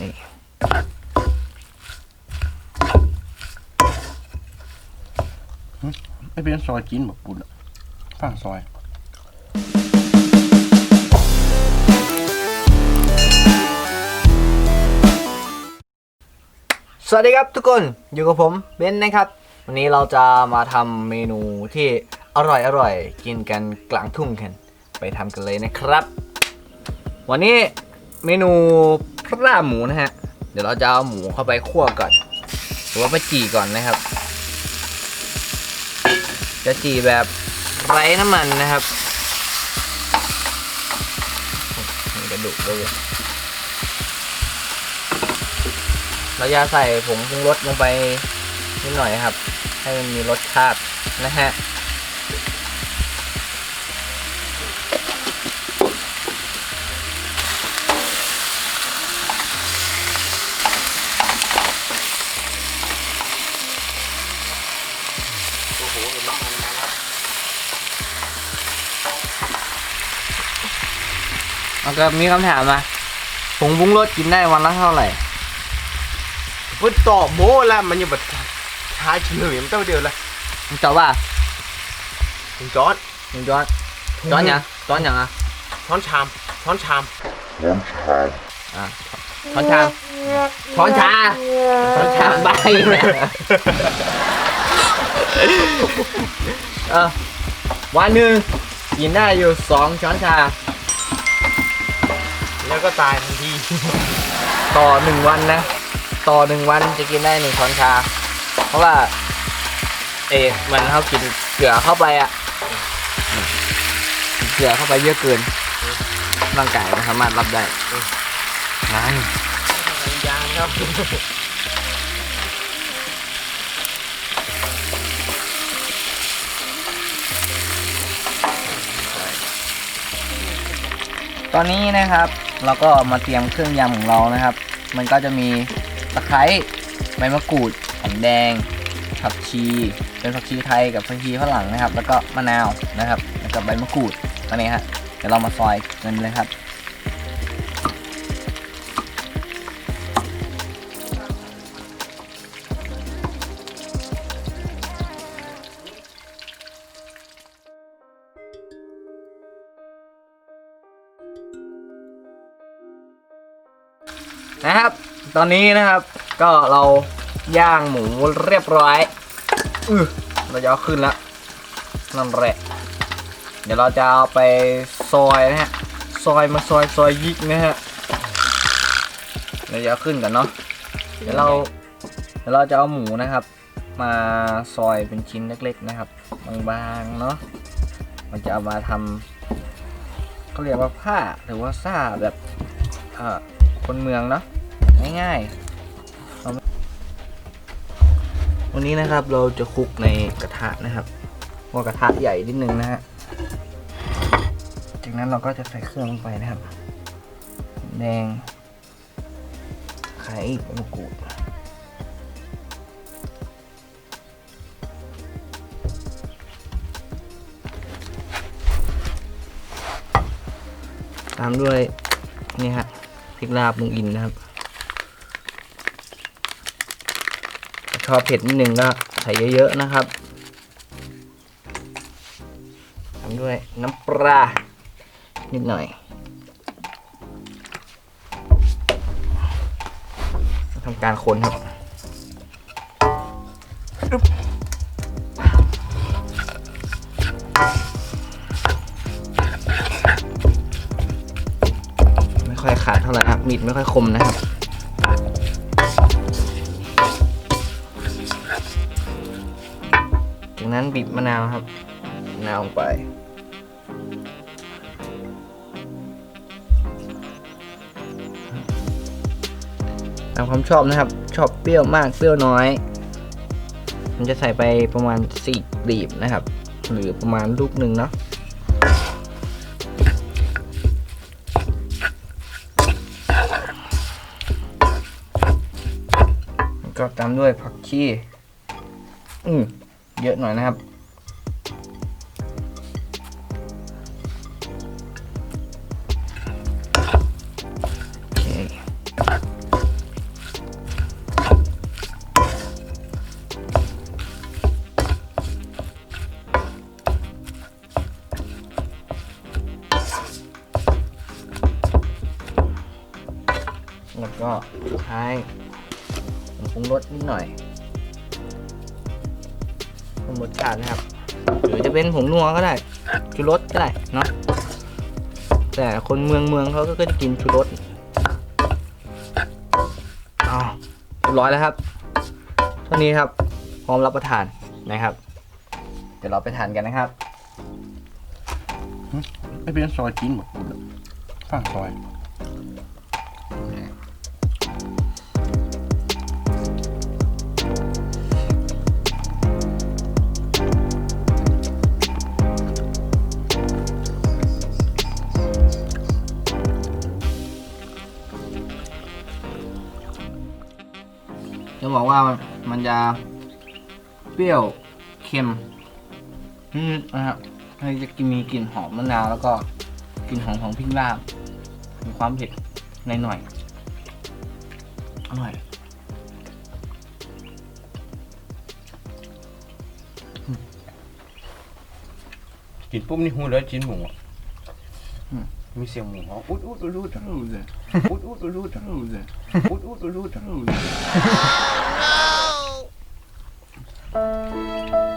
ไม่เป็นซอยกินแบบปุ่นอะฟังซอยสวัสดีครับทุกคนอยู่กับผมเบนนะครับ วันนี้เราจะมาทำเมนูที่อร่อยอร่อยกินกันกลางทุ่งกัน ไปทำกันเลยนะครับ วันนี้เมนู ร่าหมูนะฮะ เดี๋ยวเราจะเอาหมูเข้าไปคั่วก่อน หรือว่าไปจี่ก่อนนะครับ จะจี่แบบไร้น้ำมันนะครับมีกระดูกด้วยเราจะใส่ผงปรุงรสลงไปนิดหน่อยครับ ให้มันมีรสชาตินะฮะ เห็นน้ำมันมาแล้วแล้วก็มีคำถามมาผงปรุงรสกินได้วันละเท่าไหร่เพิ่นต่อโม้แล้วมันยังแบบช้าชิเลยมันเต้าเดียวละมึงจอบว่าถึงจอดมึงจอดจอดยังจอดยังอะช้อนชามช้อนชามอะช้อนชามช้อนชาช้อนชามใบเนี่ย เออวันหนึ่งกินได้อยู่สองช้อนชา แล้วก็ตายทันที ต่อหนึ่งวันนะ ต่อหนึ่งวันจะกินได้หนึ่งช้อนชา เพราะว่า เอ๊ะมันเขากินเกลือเข้าไปอะเกลือเข้าไปเยอะเกินร่างกายมันสามารถรับได้นั่นยางครับ ตอนนี้นะครับเราก็มาเตรียมเครื่องยำของเรานะครับ มันก็จะมีตะไคร้ใบมะกรูดหอมแดง ผักชี เป็นผักชีไทยกับผักชีฝรั่งนะครับ แล้วก็มะนาวนะครับแล้วก็ใบมะกรูดตันนี้ฮะเดี๋ยวเรามาซอยกันเลยครับ นะครับ ตอนนี้นะครับ ก็เราย่างหมูเรียบร้อยอือเราจะเอาขึ้นแล้วนั่นแหละเดี๋ยวเราจะเอาไปซอยนะฮะซอยมาซอยซอยยิกนะฮะเดี๋ยวจะเอาขึ้นกันเนาะเดี๋ยวเราเดี๋ยวเราจะเอาหมูนะครับ มาซอยเป็นชิ้นเล็ก ๆนะครับ บางๆเนาะมันจะเอามาทำเขาเรียกว่าผ้าหรือว่าซ่าแบบเอ่อ คนเมืองเนาะง่ายๆ วันนี้นะครับเราจะคลุกในกระทะนะครับว่ากระทะใหญ่นิดนึงนะฮะจากนั้นเราก็จะใส่เครื่องลงไปนะครับ แดงไข่มะกรูดตามด้วยนี่ฮะ พริกลาบลุงอินนะครับ ชอบเผ็ดนิดนึงก็ใส่เยอะๆนะครับทำด้วยน้ำปลานิดหน่อยทำการคนครับ ขาดเท่าไหร่ครับมีดไม่ค่อยคมนะครับจากนั้นบีบมะนาวครับมะนาวลงไปตามความชอบนะครับ ชอบเปรี้ยวมากเปรี้ยวน้อยมันจะใส่ไปประมาณสี่กลีบนะครับ หรือประมาณลูกหนึ่งเนาะ ก็ตามด้วยผักชีอืมเยอะหน่อยนะครับ แล้วก็ใช้ ปรุงรสนิดหน่อยปรุงรสชาตินะครับ หรือจะเป็นผงนัวก็ได้ชูรสก็ได้เนาะแต่คนเมืองเมืองเขาก็จะกินชูรสอ้าวเรียบร้อยแล้วครับ เท่านี้ครับ พร้อมรับประทานนะครับ เดี๋ยวเราไปทานกันนะครับไม่เป็นซอยจีนบอกคุณข้างซอย จะบอกว่ามันมันจะเปรี้ยวเค็มนิดๆนะครับให้จะกินมีกลิ่นหอมมะนาวแล้วก็กลิ่นหอมของพริกลาบมีความเผ็ดในหน่อยๆอร่อยกินปุ๊บนี่หูเลยจีนหมูอะอืม มีเสียงหมูร้องอุดอุดอุดอุดอุดเลยอุดอุดอุดอุดอุดเลยอุดอุดอุดอุดอุดเลย